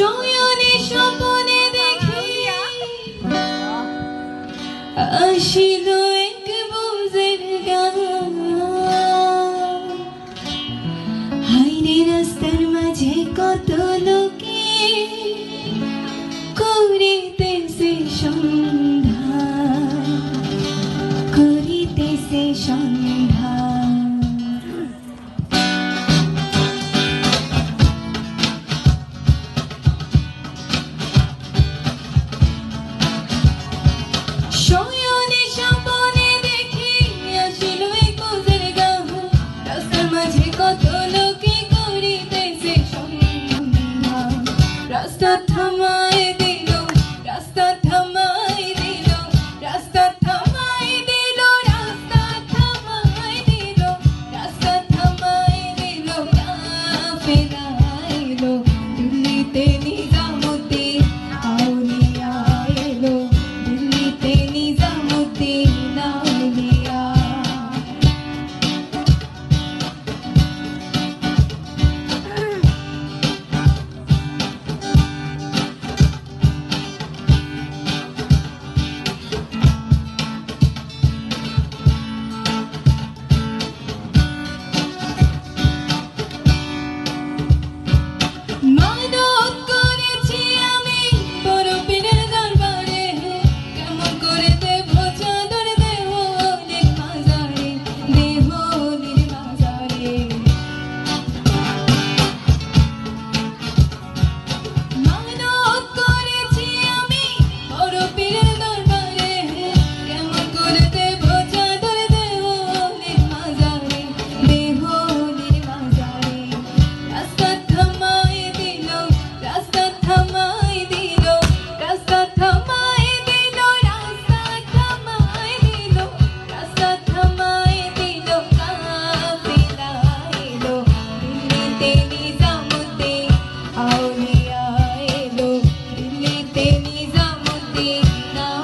শয়নে স্বপনে দেখি। আসিল এক বুঝের গান। হাইরে রাস্তার মাঝে কত লোকে করিতেছে সন্ধ্যা Tak serta No.